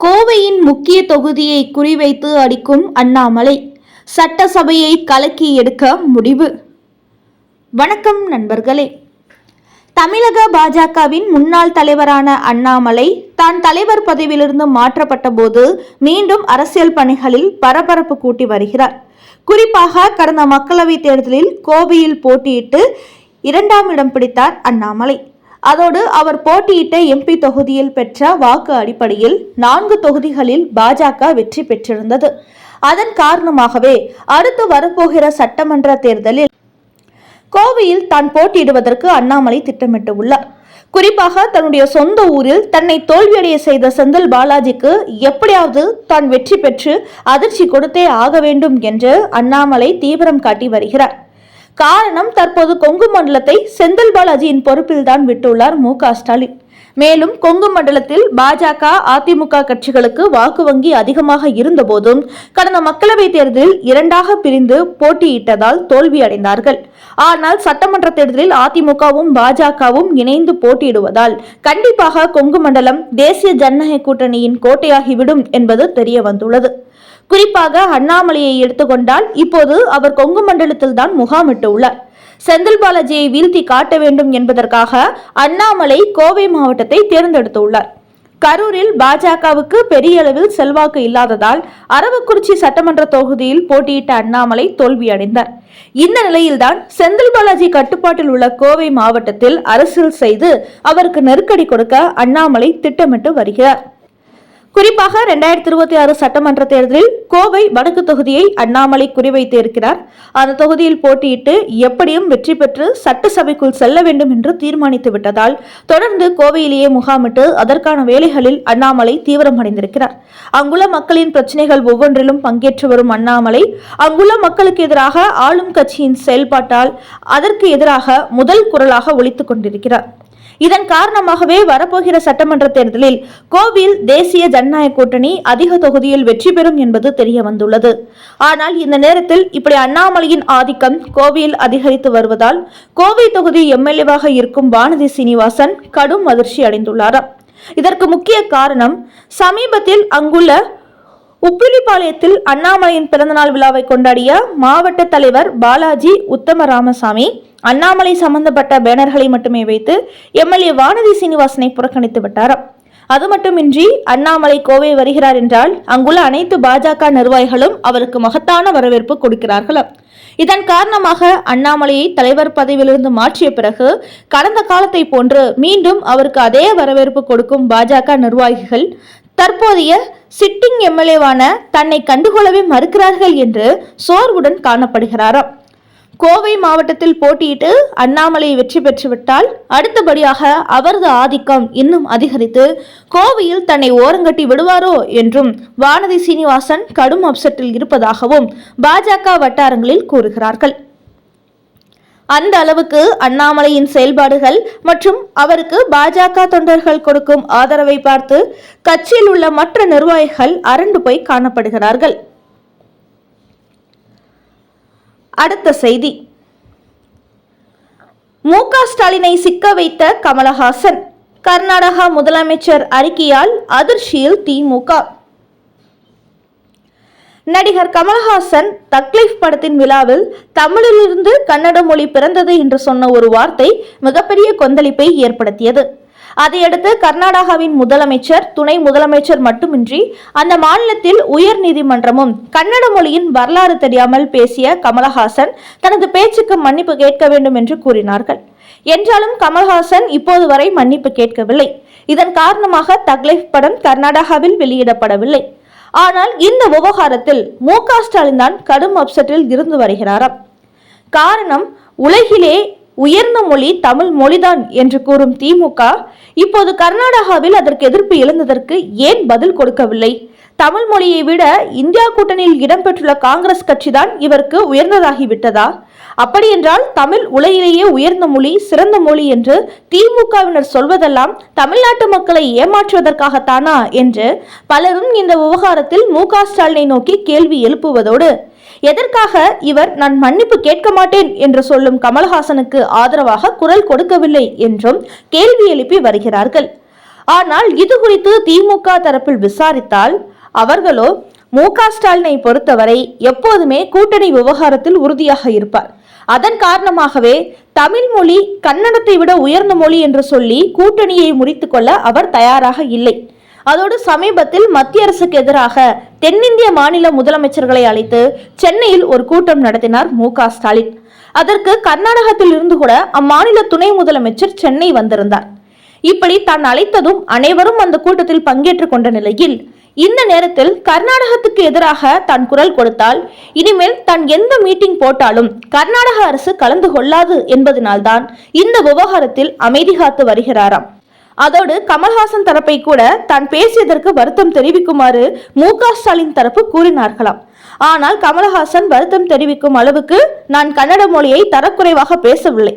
கோவையின் முக்கிய தொகுதியை குறிவைத்து அடிக்கும் அண்ணாமலை சட்டசபையை கலக்கி எடுக்க முடிவு. வணக்கம் நண்பர்களே. தமிழக பாஜகவின் முன்னாள் தலைவரான அண்ணாமலை தான் தலைவர் பதவியிலிருந்து மாற்றப்பட்ட போது மீண்டும் அரசியல் பணிகளில் பரபரப்பு கூட்டி வருகிறார். குறிப்பாக கடந்த மக்களவைத் தேர்தலில் கோவையில் போட்டியிட்டு இரண்டாம் இடம் பிடித்தார் அண்ணாமலை. அதோடு அவர் போட்டியிட்ட எம்பி தொகுதியில் பெற்ற வாக்கு அடிப்படையில் நான்கு தொகுதிகளில் பாஜக வெற்றி பெற்றிருந்தது. அதன் காரணமாகவே அடுத்து வரப்போகிற சட்டமன்ற தேர்தலில் கோவையில் தான் போட்டியிடுவதற்கு அண்ணாமலை திட்டமிட்டுள்ளார். குறிப்பாக தன்னுடைய சொந்த ஊரில் தன்னை தோல்வியடைய செய்த செந்தில் பாலாஜிக்கு எப்படியாவது தான் வெற்றி பெற்று அதிர்ச்சி கொடுத்தே ஆக வேண்டும் என்று அண்ணாமலை தீவிரம் காட்டி வருகிறார். காரணம் தற்போது கொங்கு மண்டலத்தை செந்தில் பாலாஜியின் பொறுப்பில்தான் விட்டுள்ளார் மு க ஸ்டாலின். மேலும் கொங்கு மண்டலத்தில் பாஜக அதிமுக கட்சிகளுக்கு வாக்கு வங்கி அதிகமாக இருந்தபோதும் கடந்த மக்களவைத் தேர்தலில் இரண்டாக பிரிந்து போட்டியிட்டதால் தோல்வியடைந்தார்கள். ஆனால் சட்டமன்ற தேர்தலில் அதிமுகவும் பாஜகவும் இணைந்து போட்டியிடுவதால் கண்டிப்பாக கொங்கு மண்டலம் தேசிய ஜனநாயக கூட்டணியின் கோட்டையாகிவிடும் என்பது தெரிய வந்துள்ளது குறிப்பாக அண்ணாமலையை எடுத்துக்கொண்டால் இப்போது அவர் கொங்கு மண்டலத்தில் தான் முகாமிட்டு உள்ளார் செந்தில் பாலாஜியை வீழ்த்தி காட்ட வேண்டும் என்பதற்காக அண்ணாமலை கோவை மாவட்டத்தை தேர்ந்தெடுத்துள்ளார். கரூரில் பாஜகவுக்கு பெரிய அளவில் செல்வாக்கு இல்லாததால் அரவக்குறிச்சி சட்டமன்ற தொகுதியில் போட்டியிட்ட அண்ணாமலை தோல்வியடைந்தார். இந்த நிலையில்தான் செந்தில் பாலாஜி கட்டுப்பாட்டில் உள்ள கோவை மாவட்டத்தில் அரசியல் செய்து அவருக்கு நெருக்கடி கொடுக்க அண்ணாமலை திட்டமிட்டு வருகிறார். குறிப்பாக இரண்டாயிரத்தி இருபத்தி ஆறு சட்டமன்ற தேர்தலில் கோவை வடக்கு தொகுதியை அண்ணாமலை குறிவைத்து இருக்கிறார் அந்த தொகுதியில் போட்டியிட்டு எப்படியும் வெற்றி பெற்று சட்டசபைக்குள் செல்ல வேண்டும் என்று தீர்மானித்து விட்டதால் தொடர்ந்து கோவையிலேயே முகாமிட்டு அதற்கான வேலைகளில் அண்ணாமலை தீவிரமடைந்திருக்கிறார். அங்குள்ள மக்களின் பிரச்சனைகள் ஒவ்வொன்றிலும் பங்கேற்று வரும் அண்ணாமலை அங்குள்ள மக்களுக்கு எதிராக ஆளும் கட்சியின் செயல்பாட்டால் அதற்கு எதிராக முதல் குரலாக ஒழித்துக் கொண்டிருக்கிறார். இதன் காரணமாகவே வரப்போகிற சட்டமன்ற தேர்தலில் கோவில் தேசிய ஜனநாயக கூட்டணி அதிக தொகுதியில் வெற்றி பெறும் என்பது தெரிய வந்துள்ளது ஆனால் இந்த நேரத்தில் இப்படி அண்ணாமலையின் ஆதிக்கம் கோவையில் அதிகரித்து வருவதால் கோவை தொகுதி எம்எல்ஏவாக இருக்கும் வானதி சீனிவாசன் கடும் அதிர்ச்சி அடைந்துள்ளாராம். இதற்கு முக்கிய காரணம் சமீபத்தில் அங்குள்ள உப்பிலிப்பாளையத்தில் அண்ணாமலையின் பிறந்தநாள் விழாவை கொண்டாடிய மாவட்ட தலைவர் பாலாஜி உத்தம ராமசாமி அண்ணாமலை சம்பந்தப்பட்ட பேனர்களை மட்டுமே வைத்து எம்எல்ஏ வானதி சீனிவாசனை புறக்கணித்து விட்டாராம் அது மட்டுமின்றி அண்ணாமலை கோவை வருகிறார் என்றால் அங்குள்ள அனைத்து பாஜக நிர்வாகிகளும் அவருக்கு மகத்தான வரவேற்பு கொடுக்கிறார்களாம் இதன் காரணமாக அண்ணாமலையை தலைவர் பதவியிலிருந்து மாற்றிய பிறகு கடந்த காலத்தை போன்று மீண்டும் அவருக்கு அதே வரவேற்பு கொடுக்கும் பாஜக நிர்வாகிகள் தற்போதைய சிட்டிங் எம்எல்ஏவான தன்னை கண்டுகொள்ளவே மறுக்கிறார்கள் என்று சோர்வுடன் காணப்படுகிறாராம். கோவை மாவட்டத்தில் போட்டியிட்டு அண்ணாமலை வெற்றி பெற்றுவிட்டால் அடுத்தபடியாக அவரது ஆதிக்கம் இன்னும் அதிகரித்து கோவையில் தன்னை ஓரங்கட்டி விடுவாரோ என்றும் வானதி சீனிவாசன் கடும் அப்செட்டில் இருப்பதாகவும் பாஜக வட்டாரங்களில் கூறுகிறார்கள். அந்த அளவுக்கு அண்ணாமலையின் செயல்பாடுகள் மற்றும் அவருக்கு பாஜக தொண்டர்கள் கொடுக்கும் ஆதரவை பார்த்து கட்சியில் உள்ள மற்ற நிர்வாகிகள் அரண்டு போய் காணப்படுகிறார்கள். அடுத்த செய்தி. மு க ஸ்டாலினை சிக்க வைத்த கமலஹாசன். கர்நாடகா முதலமைச்சர் அறிக்கையால் அதிர்ச்சியில் திமுக நடிகர் கமல்ஹாசன் தக்லீஃப் படத்தின் விழாவில் தமிழிலிருந்து கன்னட மொழி பிறந்தது என்று சொன்ன ஒரு வார்த்தை மிகப்பெரிய கொந்தளிப்பை ஏற்படுத்தியது. அதையடுத்து கர்நாடகாவின் முதலமைச்சர் துணை முதலமைச்சர் மட்டுமின்றி அந்த மாநிலத்தில் உயர் நீதிமன்றமும் கன்னட மொழியின் வரலாறு தெரியாமல் பேசிய கமலஹாசன் தனது பேச்சுக்கு மன்னிப்பு கேட்க வேண்டும் என்று கூறினார்கள். என்றாலும் கமல்ஹாசன் இப்போது வரை மன்னிப்பு கேட்கவில்லை. இதன் காரணமாக தக்லைஃப் படம் கர்நாடகாவில் வெளியிடப்படவில்லை. ஆனால் இந்த விவகாரத்தில் மு க ஸ்டாலின் தான் கடும் அப்செட்டில் இருந்து வருகிறாராம். காரணம் உலகிலே உயர்ந்த மொழி தமிழ் மொழிதான் என்று கூறும் திமுக இப்போது கர்நாடகாவில் அதற்கு எதிர்ப்பு எழுந்ததற்கு ஏன் பதில் கொடுக்கவில்லை? தமிழ் மொழியை விட இந்தியா கூட்டணியில் இடம்பெற்றுள்ள காங்கிரஸ் கட்சிதான் இவருக்கு உயர்ந்ததாகிவிட்டதா? அப்படியென்றால் தமிழ் உலகிலேயே உயர்ந்த மொழி சிறந்த மொழி என்று திமுகவினர் சொல்வதெல்லாம் தமிழ்நாட்டு மக்களை ஏமாற்றுவதற்காகத்தானா? என்று பலரும் இந்த விவகாரத்தில் மு ஸ்டாலினை நோக்கி கேள்வி எழுப்புவதோடு எதற்காக இவர் நான் மன்னிப்பு கேட்க மாட்டேன் என்று சொல்லும் கமல்ஹாசனுக்கு ஆதரவாக குரல் கொடுக்கவில்லை என்றும் கேள்வி எழுப்பி வருகிறார்கள். ஆனால் இது குறித்து திமுக தரப்பில் விசாரித்தால் அவர்களோ மு க ஸ்டாலினை பொறுத்தவரை எப்போதுமே கூட்டணி விவகாரத்தில் உறுதியாக இருப்பார். அதன் காரணமாகவே தமிழ் மொழி கன்னடத்தை விட உயர்ந்த மொழி என்று சொல்லி கூட்டணியை முறித்துக்கொள்ள அவர் தயாராக இல்லை. அதோடு சமீபத்தில் மத்திய அரசுக்கு எதிராக தென்னிந்திய மாநில முதலமைச்சர்களை அழைத்து சென்னையில் ஒரு கூட்டம் நடத்தினார் மு ஸ்டாலின். அதற்கு கர்நாடகத்தில் இருந்து கூட அம்மாநில துணை முதலமைச்சர் சென்னை வந்திருந்தார். இப்படி தான் அழைத்ததும் அனைவரும் அந்த கூட்டத்தில் பங்கேற்றுக் கொண்ட நிலையில் இந்த நேரத்தில் கர்நாடகத்துக்கு எதிராக தான் குரல் கொடுத்தால் இனிமேல் தான் எந்த மீட்டிங் போட்டாலும் கர்நாடக அரசு கலந்து கொள்ளாது என்பதனால்தான் இந்த விவகாரத்தில் அமைதி காத்து வருகிறாராம். அதோடு கமல்ஹாசன் தரப்பை கூட தான் பேசியதற்கு வருத்தம் தெரிவிக்குமாறு மு ஸ்டாலின் தரப்பு கூறினார்களாம். ஆனால் கமல்ஹாசன் வருத்தம் தெரிவிக்கும் அளவுக்கு நான் கன்னட மொழியை தரக்குறைவாக பேசவில்லை.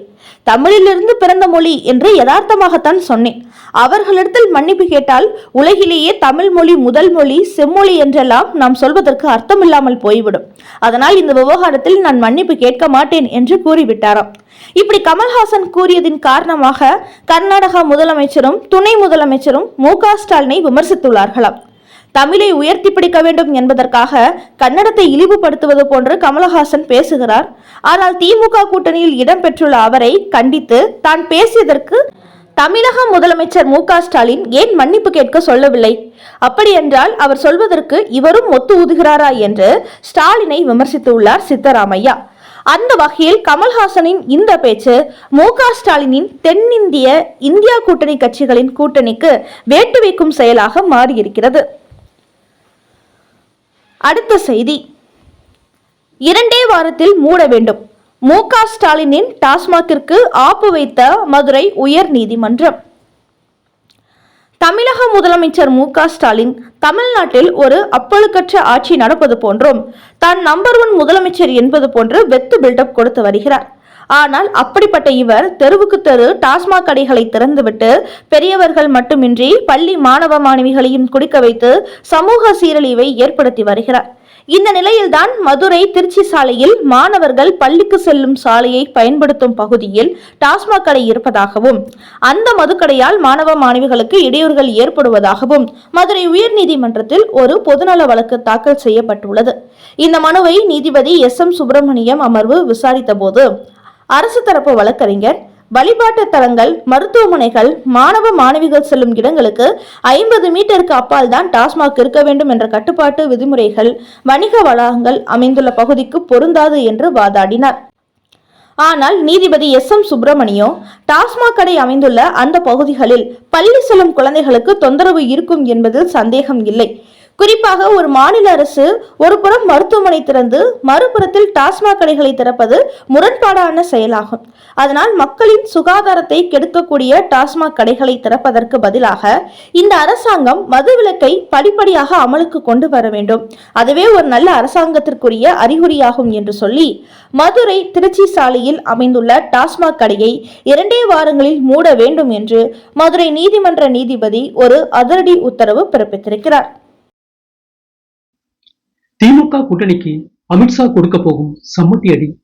தமிழிலிருந்து பிறந்த மொழி என்று யதார்த்தமாகத்தான் சொன்னேன். அவர்களிடத்தில் மன்னிப்பு கேட்டால் உலகிலேயே தமிழ் மொழி முதல் மொழி செம்மொழி என்றெல்லாம் நாம் சொல்வதற்கு அர்த்தமில்லாமல் போய்விடும். அதனால் இந்த விவகாரத்தில் நான் மன்னிப்பு கேட்க மாட்டேன் என்று கூறிவிட்டாராம். இப்படி கமல்ஹாசன் கூறியதின் காரணமாக கர்நாடக முதலமைச்சரும் துணை முதலமைச்சரும் மு க ஸ்டாலினை விமர்சித்துள்ளார்களாம். தமிழை உயர்த்தி பிடிக்க வேண்டும் என்பதற்காக கன்னடத்தை இழிவுபடுத்துவது போன்று கமலஹாசன் பேசுகிறார். ஆனால் திமுக கூட்டணியில் இடம்பெற்றுள்ள அவரை கண்டித்து தான் பேசியதற்கு தமிழக முதலமைச்சர் மு ஸ்டாலின் ஏன் மன்னிப்பு கேட்க சொல்லவில்லை? அப்படியென்றால் அவர் சொல்வதற்கு இவரும் ஒத்து ஊதுகிறாரா என்று ஸ்டாலினை விமர்சித்துள்ளார் சித்தராமையா. அந்த வகையில் கமல்ஹாசனின் இந்த பேச்சு மு ஸ்டாலினின் தென்னிந்திய இந்தியா கூட்டணி கட்சிகளின் கூட்டணிக்கு வேட்டு வைக்கும் செயலாக மாறியிருக்கிறது. அடுத்த செய்தி. இரண்டே வாரத்தில் மூட வேண்டும். மு க ஸ்டாலினின் டாஸ்மாகிற்கு ஆப்பு வைத்த மதுரை உயர் நீதிமன்றம். தமிழக முதலமைச்சர் மு க ஸ்டாலின் தமிழ்நாட்டில் ஒரு அப்பழுக்கற்ற ஆட்சி நடப்பது போன்றும். தான் நம்பர் ஒன் முதலமைச்சர் என்பது போன்று வெத்து பில்டப் கொடுத்து வருகிறார். ஆனால் அப்படிப்பட்ட இவர் தெருவுக்கு தெரு டாஸ்மாக் கடைகளை திறந்துவிட்டு பெரியவர்கள் மட்டுமின்றி பள்ளி மாணவ மாணவிகளையும் குடிக்க வைத்து சமூக சீரழிவை ஏற்படுத்தி வருகிறார். இந்த நிலையில்தான் மதுரை திருச்சி சாலையில் மாணவர்கள் பள்ளிக்கு செல்லும் சாலையை பயன்படுத்தும் பகுதியில் டாஸ்மாக் கடை இருப்பதாகவும் அந்த மதுக்கடையால் மாணவ மாணவிகளுக்கு இடையூறுகள் ஏற்படுவதாகவும் மதுரை உயர்நீதிமன்றத்தில் ஒரு பொதுநல வழக்கு தாக்கல் செய்யப்பட்டுள்ளது. இந்த மனுவை நீதிபதி எஸ் எம் சுப்பிரமணியம் அமர்வு விசாரித்த போது அரசு தரப்பு வழக்கறிஞர் வழிபாட்டு தலங்கள் மருத்துவமனைகள் மாணவ மாணவிகள் செல்லும் இடங்களுக்கு ஐம்பது மீட்டருக்கு அப்பால் தான் டாஸ்மாக் இருக்க வேண்டும் என்ற கட்டுப்பாட்டு விதிமுறைகள் வணிக வளாகங்கள் அமைந்துள்ள பகுதிக்கு பொருந்தாது என்று வாதாடினார். ஆனால் நீதிபதி எஸ். எம். சுப்பிரமணியம் டாஸ்மாக் கடை அமைந்துள்ள அந்த பகுதிகளில் பள்ளி செல்லும் குழந்தைகளுக்கு தொந்தரவு இருக்கும் என்பதில் சந்தேகம் இல்லை. குறிப்பாக ஒரு மாநில அரசு ஒரு புறம் மருத்துவமனை திறந்து மறுபுறத்தில் டாஸ்மாக் கடைகளை திறப்பது முரண்பாடான செயலாகும். அதனால் மக்களின் சுகாதாரத்தை கெடுக்கக்கூடிய டாஸ்மாக் கடைகளை திறப்பதற்கு பதிலாக இந்த அரசாங்கம் மதுவிலக்கை படிப்படியாக அமலுக்கு கொண்டு வர வேண்டும். அதுவே ஒரு நல்ல அரசாங்கத்திற்குரிய அறிகுறியாகும் என்று சொல்லி மதுரை திருச்சி சாலையில் அமைந்துள்ள டாஸ்மாக் கடையை இரண்டே வாரங்களில் மூட வேண்டும் என்று மதுரை நீதிமன்ற நீதிபதி ஒரு அதிரடி உத்தரவு பிறப்பித்திருக்கிறார். திமுக கூட்டணிக்கு அமித்ஷா கொடுக்க போகும் சம்மட்டி அடி.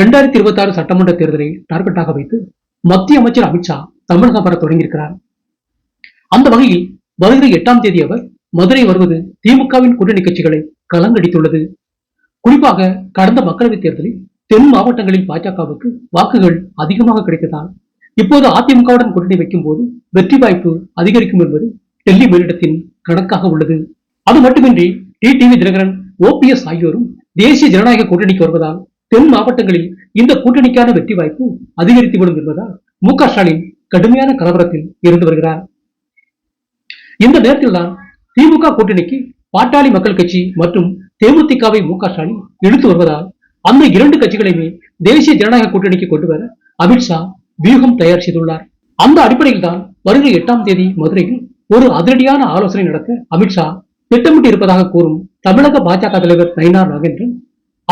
ரெண்டாயிரத்தி இருபத்தி ஆறு சட்டமன்ற தேர்தலை டார்கெட்டாக வைத்து மத்திய அமைச்சர் அமித்ஷா தமிழகம் வர தொடங்கியிருக்கிறார். அந்த வகையில் வருகிற எட்டாம் தேதி அவர் மதுரை வருவது திமுகவின் கூட்டணி கட்சிகளை கலங்கடித்துள்ளது. குறிப்பாக கடந்த மக்களவைத் தேர்தலில் தென் மாவட்டங்களில் பாஜகவுக்கு வாக்குகள் அதிகமாக கிடைத்ததால் இப்போது அதிமுகவுடன் கூட்டணி வைக்கும் போது வெற்றி வாய்ப்பு அதிகரிக்கும் என்பது டெல்லி மேலிடத்தின் கணக்காக உள்ளது. அது மட்டுமின்றி டிடிவி தினகரன் ஓபிஎஸ் ஆகியோரும் தேசிய ஜனநாயக கூட்டணிக்கு வருவதால் தென் மாவட்டங்களில் இந்த கூட்டணிக்கான வெற்றி வாய்ப்பு அதிகரித்துவிடும் என்பதால் மு க ஸ்டாலின் கடுமையான கலவரத்தில் இருந்து வருகிறார். இந்த நேரத்தில்தான் திமுக கூட்டணிக்கு பாட்டாளி மக்கள் கட்சி மற்றும் தேமுதிகவை மு க ஸ்டாலின் இழுத்து வருவதால் அந்த இரண்டு கட்சிகளையுமே தேசிய ஜனநாயக கூட்டணிக்கு கொண்டு வர அமித்ஷா வியூகம் தயார் செய்துள்ளார். அந்த அடிப்படையில் தான் வருகிற எட்டாம் தேதி மதுரையில் ஒரு அதிரடியான ஆலோசனை நடத்த அமித்ஷா திட்டமிட்டு இருப்பதாக கூறும் தமிழக பாஜக தலைவர் நயினார் நாகேந்திரன்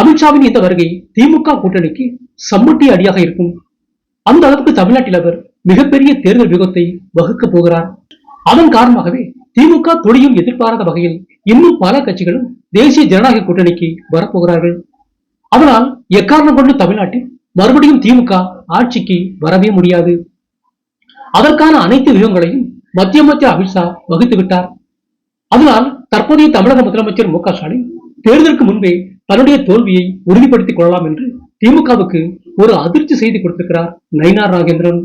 அமித்ஷாவின் இந்த வருகை திமுக கூட்டணிக்கு சம்மட்டி அடியாக இருக்கும். அந்த அளவுக்கு தமிழ்நாட்டில் அவர் மிகப்பெரிய தேர்தல் வியூகத்தை வகுக்கப் போகிறார். அதன் காரணமாகவே திமுக துளியும் எதிர்பாராத வகையில் இன்னும் பல கட்சிகளும் தேசிய ஜனநாயக கூட்டணிக்கு வரப்போகிறார்கள். அதனால் எக்காரணம் கொண்டு தமிழ்நாட்டில் மறுபடியும் திமுக ஆட்சிக்கு வரவே முடியாது. அதற்கான அனைத்து வியூகங்களையும் மத்திய மத்திய அமித்ஷா வகுத்து விட்டார். அதனால் தற்போதைய தமிழக முதலமைச்சர் மு க ஸ்டாலின் தேர்தலுக்கு முன்பே தன்னுடைய தோல்வியை உறுதிப்படுத்திக் கொள்ளலாம் என்று திமுகவுக்கு ஒரு அதிர்ச்சி செய்தி கொடுத்திருக்கிறார் நயினார் நாகேந்திரன்